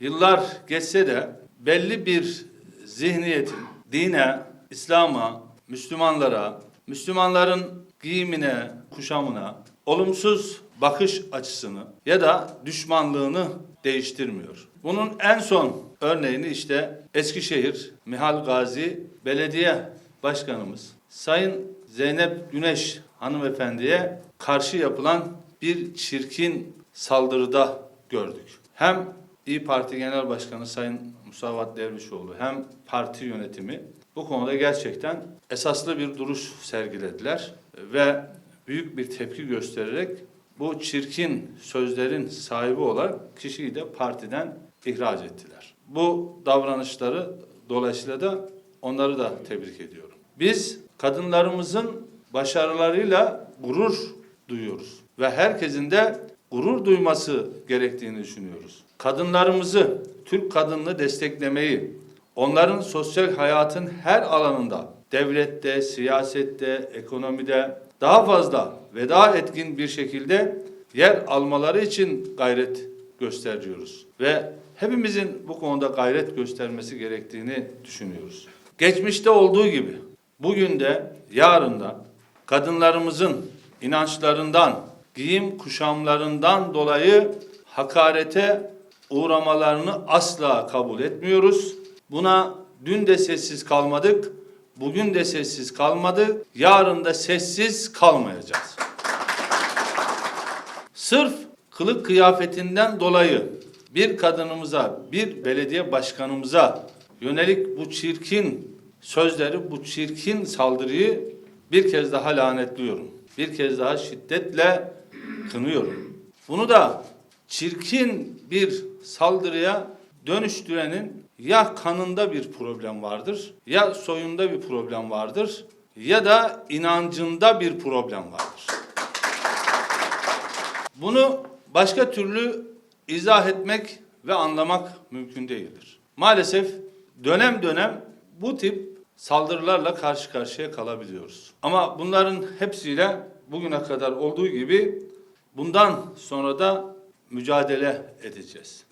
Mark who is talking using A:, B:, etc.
A: Yıllar geçse de belli bir zihniyetin dine, İslam'a, Müslümanlara, Müslümanların giyimine, kuşamına olumsuz bakış açısını ya da düşmanlığını değiştirmiyor. Bunun en son örneğini işte Eskişehir Mihal Gazi Belediye Başkanımız Sayın Zeynep Güneş hanımefendiye karşı yapılan bir çirkin saldırıda gördük. Hem İyi Parti Genel Başkanı Sayın Musavat Dervişoğlu hem parti yönetimi bu konuda gerçekten esaslı bir duruş sergilediler ve büyük bir tepki göstererek bu çirkin sözlerin sahibi olarak kişiyi de partiden ihraç ettiler. Bu davranışları dolayısıyla da onları da tebrik ediyorum. Biz kadınlarımızın başarılarıyla gurur duyuyoruz ve herkesin de gurur duyması gerektiğini düşünüyoruz. Kadınlarımızı, Türk kadınını desteklemeyi, onların sosyal hayatın her alanında, devlette, siyasette, ekonomide daha fazla ve daha etkin bir şekilde yer almaları için gayret gösteriyoruz. Ve hepimizin bu konuda gayret göstermesi gerektiğini düşünüyoruz. Geçmişte olduğu gibi bugün de yarın da kadınlarımızın inançlarından, giyim kuşamlarından dolayı hakarete uğramalarını asla kabul etmiyoruz. Buna dün de sessiz kalmadık, bugün de sessiz kalmadık, yarın da sessiz kalmayacağız. Sırf kılık kıyafetinden dolayı bir kadınımıza, bir belediye başkanımıza yönelik bu çirkin sözleri, bu çirkin saldırıyı bir kez daha lanetliyorum. Bir kez daha şiddetle kınıyorum. Bunu da çirkin bir saldırıya dönüştürenin ya kanında bir problem vardır, ya soyunda bir problem vardır, ya da inancında bir problem vardır. Bunu başka türlü izah etmek ve anlamak mümkün değildir. Maalesef dönem dönem bu tip saldırılarla karşı karşıya kalabiliyoruz. Ama bunların hepsiyle bugüne kadar olduğu gibi bundan sonra da mücadele edeceğiz.